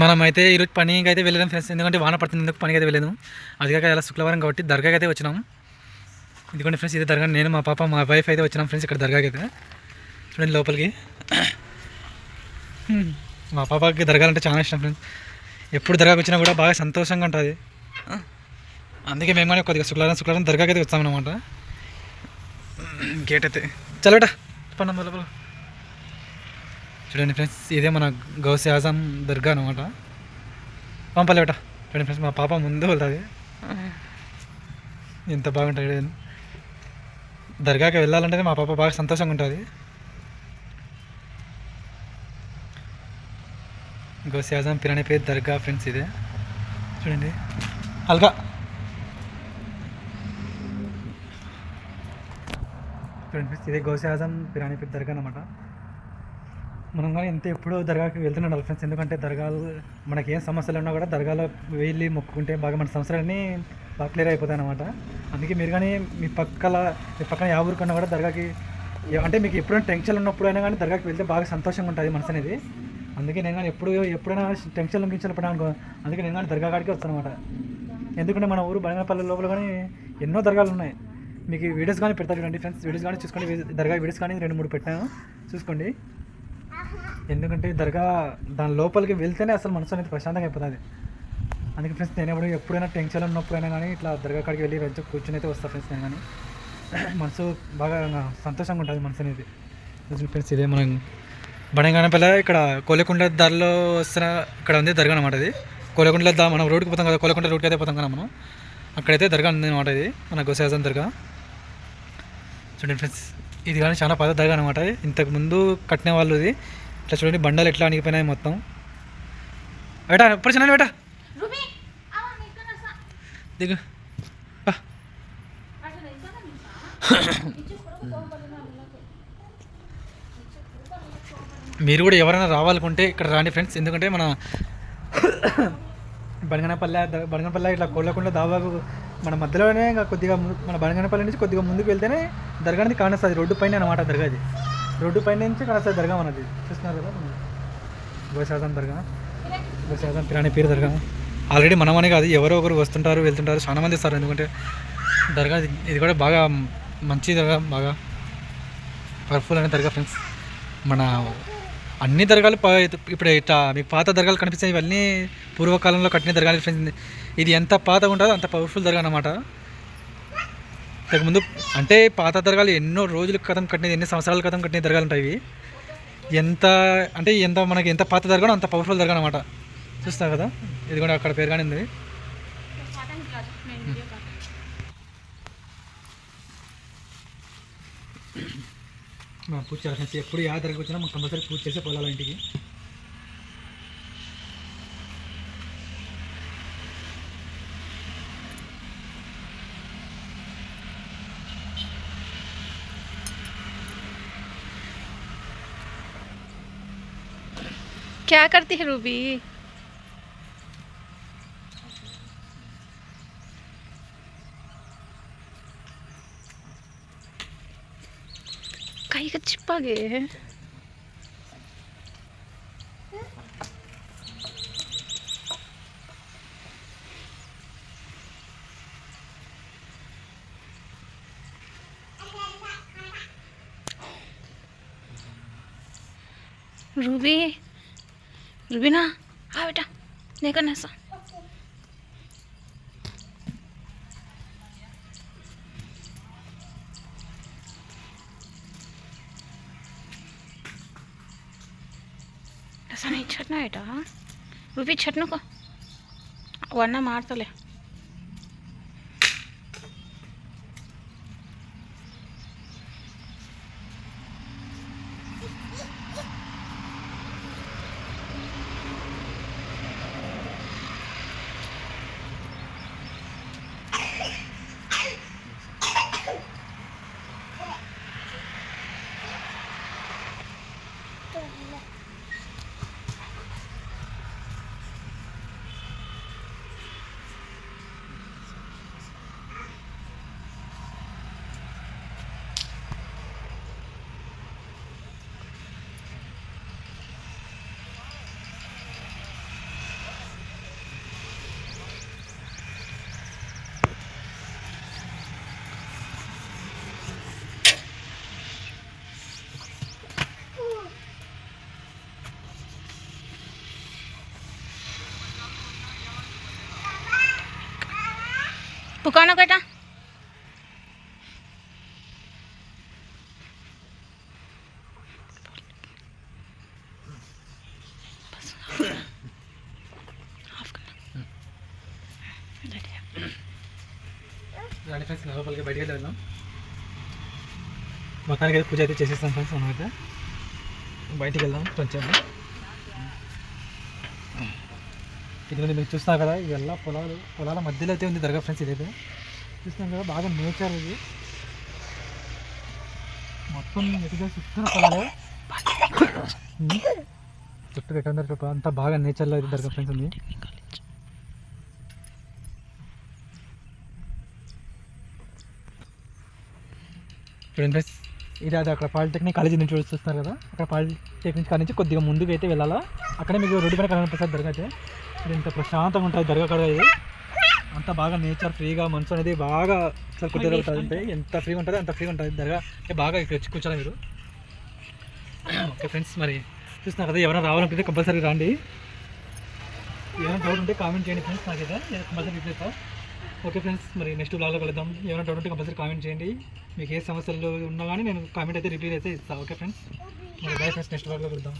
మనమైతే ఈరోజు పనికి అయితే వెళ్ళాం ఫ్రెండ్స్. ఎందుకంటే వాన పడుతుంది ఎందుకు పనికి అయితే వెళ్ళాను అది కాక ఇలా శుక్రవారం కాబట్టి దర్గాకి అయితే వచ్చినాం. ఎందుకంటే ఫ్రెండ్స్ ఇదే దర్గా. నేను మా పాప మా వైఫ్ అయితే వచ్చినాం ఫ్రెండ్స్ ఇక్కడ దర్గాకి అయితే. చూడండి లోపలికి. మా పాపకి దర్గాలంటే చాలా ఇష్టం ఫ్రెండ్స్. ఎప్పుడు దర్గాకి వచ్చినా కూడా బాగా సంతోషంగా ఉంటుంది. అందుకే మేము కానీ కొద్దిగా శుక్రవారం శుక్రవారం దర్గాకి అయితే వచ్చామన్నమాట. గేట్ అయితే. చలబెట పన్నెండు లోపల. చూడండి ఫ్రెండ్స్ ఇదే మన గౌసి ఆజం దర్గా అనమాట పంపలేట చూడండి ఫ్రెండ్స్ మా పాప ముందు వెళ్తుంది ఎంత బాగుంటుంది దర్గాకి వెళ్ళాలంటే మా పాప బాగా సంతోషంగా ఉంటుంది. గౌసి ఆజం పిరాణి పేరు దర్గా ఫ్రెండ్స్ ఇదే. చూడండి. అల్గా. చూడండి ఫ్రెండ్స్ ఇదే గౌసి ఆజం పిరాని పేరు దర్గా అనమాట మనం కానీ ఎంత ఎప్పుడో దర్గాకి వెళ్తున్నాం ఫ్రెండ్స్ ఎందుకంటే దర్గాలు మనకి ఏం సమస్యలు ఉన్నా కూడా దర్గాలో వెళ్ళి మొక్కుకుంటే బాగా మన సమస్యలన్నీ బాగా క్లియర్ అయిపోతాయి అనమాట అందుకే మీరు కానీ మీ పక్కల మీ పక్కన యా ఊరికన్నా కూడా దర్గాకి అంటే మీకు ఎప్పుడైనా టెన్షన్ ఉన్నప్పుడైనా కానీ దర్గాకి వెళ్తే బాగా సంతోషంగా ఉంటుంది మనసు అనేది. అందుకే నేను కానీ ఎప్పుడు ఎప్పుడైనా టెన్షన్ గించలు పడినా అనుకో అందుకే నేను కానీ దర్గా కాడికి వస్తాను అనమాట ఎందుకంటే మన ఊరు బనగపల్లి లోపల కానీ ఎన్నో దర్గాలు ఉన్నాయి. మీకు వీడియోస్ కానీ పెడతారు చూడండి ఫ్రెండ్స్ వీడియోస్ కానీ చూసుకోండి. దర్గా వీడియోస్ కానీ రెండు మూడు పెట్టాను. చూసుకోండి. ఎందుకంటే దర్గా దాని లోపలికి వెళ్తేనే అసలు మనసు అనేది ప్రశాంతంగా అయిపోతుంది. అందుకే ఫ్రెండ్స్ నేను ఎప్పుడు ఎప్పుడైనా టెన్షన్ ఉన్నప్పుడైనా కానీ ఇట్లా దర్గా కాడికి వెళ్ళి మంచిగా కూర్చొని అయితే వస్తాను ఫ్రెండ్స్ నేను కానీ. మనసు బాగా సంతోషంగా ఉంటుంది మనసు అనేది. ఫ్రెండ్స్ ఇదే మనం బణంగానపల్లి ఇక్కడ కోలకుండ దారిలో వస్తున్న ఇక్కడ ఉంది దర్గా అనమాట ఇది. కోలకుండ దా మనం రోడ్కి పోతాం కదా కోలకుండ రోడ్కి అయితే పోతాం కదా మనం. అక్కడైతే దర్గా ఉంది అనమాట ఇది మన గోసాజన్ దర్గా. చూడండి ఫ్రెండ్స్ ఇది కానీ చాలా పాత దర్గా అనమాట ఇంతకు ముందు కట్టిన వాళ్ళు ఇది. ఇట్లా చూడండి బండలు ఎట్లా అణిగిపోయినాయి మొత్తం. బేటా ఎప్పుడు చిన్న బేటా. దిగు. మీరు కూడా ఎవరైనా రావాలనుకుంటే ఇక్కడ రాండి ఫ్రెండ్స్. ఎందుకంటే మన బనగనపల్లె బనగనపల్లె ఇట్లా కోళ్ళకుండా దాబాకు మన మధ్యలోనే ఇంకా కొద్దిగా మన బనగనపల్లి నుంచి కొద్దిగా ముందుకు వెళ్తేనే దర్గా అనేది కానొస్తుంది. రోడ్డు పైన అనమాట దర్గా అది. రోడ్డు పైన నుంచి కానొస్తుంది దర్గా మనది. చూస్తున్నారు కదా? గోశాసం దర్గా. గోశాసం పిరాని పేరు దర్గా. ఆల్రెడీ మనమనే కాదు ఎవరో ఒకరు వస్తుంటారు వెళ్తుంటారు చాలా మంది ఇస్తారు ఎందుకంటే దర్గా ఇది- కూడా బాగా మంచి దర్గా బాగా పవర్ఫుల్ అనే దర్గా ఫ్రెండ్స్ మన అన్ని దర్గాలు ఇప్పుడు ఇట్లా మీకు పాత దర్గాలు కనిపిస్తాయి ఇవన్నీ పూర్వకాలంలో కట్టిన దర్గాలు ఫ్రెండ్స్ ఇది ఎంత పాతగా ఉంటుందో అంత పవర్ఫుల్ దర్గా అనమాట ఇంతకుముందు అంటే పాత దర్గాలు ఎన్నో రోజుల క్రితం కట్టినది ఎన్ని సంవత్సరాల క్రితం కట్టిన దర్గాలు ఉంటాయి ఇవి. ఎంత అంటే ఎంత మనకి ఎంత పాత దర్గానో అంత పవర్ఫుల్ దర్గా అనమాట చూస్తా కదా? ఇది కూడా అక్కడ పేరు ఉంది మా పూజ చేయాల్సి ఎప్పుడు యాదరికి వచ్చినా మాకు కంపల్సరీ పూజ చేసే పొలాల ఇంటికి. क्या करती है रूबी? काही का चिपा गए रूबी रूबी రుబీనా ఆ బేటా నేకనేస్తా అసలు ఇచ్చట్నా ఏటా రుబీ చట్నకో. అవన్నీ మాడతలే పుకానో కట రండి ఫ్రెండ్స్ లోపలికి బయటకి వెళ్దాం. మొత్తానికి అయితే పూజ అయితే చేసేస్తాం ఫ్రెండ్స్ మనమైతే. బయటికి వెళ్దాం కొంచెం. ఇదిగోండి మీరు చూస్తున్నారు కదా ఇవల్ల పొలాలు పొలాల మధ్యలో అయితే ఉంది దర్గా ఫ్రెండ్స్ ఇదైతే. చూస్తున్నాం కదా బాగా నేచర్ ఇది. మొత్తం ఎటుగా చుట్టూ పొలాలు. చుట్టూ ఎక్కడ అంతా బాగా నేచర్లో అయితే దర్గా ఫ్రెండ్స్ ఉంది. చూడండి ఫ్రెండ్స్ ఇది అది అక్కడ పాలిటెక్నిక్ కాలేజీ నుంచి చూస్తున్నారు కదా. అక్కడ పాలిటెక్నిక్ కాలేజ్ నుంచి కొద్దిగా ముందుకు అయితే వెళ్ళాలా. అక్కడే మీకు రోడ్డు పైన కనిపిస్తుంది దర్గా అయితే ఇది ఇంత ప్రశాంతంగా ఉంటుంది దర్గా కాడ ఇది. అంత బాగా నేచర్ ఫ్రీగా మనసు అనేది బాగా అసలు కొద్దిగా ఉంటుంది ఎంత ఫ్రీగా ఉంటుంది అంత ఫ్రీగా ఉంటుంది. దర్గా అంటే బాగా ఇక్కడ వచ్చి కూర్చోాలి మీరు. ఓకే ఫ్రెండ్స్ మరి చూస్తున్నారు కదా ఎవరైనా రావాలనుకుంటే కంపల్సరీ రండి. ఏమైనా డౌట్ ఉంటే కామెంట్ చేయండి ఫ్రెండ్స్ నాకైతే. కంపల్సరీ రిప్లై ఓకే ఫ్రెండ్స్ మరి నెక్స్ట్ బ్లాగ్లో కలుద్దాం. ఏమైనా డౌట్ ఉంటే కంపల్సరీ కామెంట్ చేయండి. మీకు ఏ సమస్యలు ఉన్నా కానీ నేను కామెంట్ అయితే రిప్లై అయితే ఇస్తాను ఓకే ఫ్రెండ్స్ మరి బాయ్ ఫ్రెండ్స్ నెక్స్ట్ బ్లాగ్లో కలుద్దాం.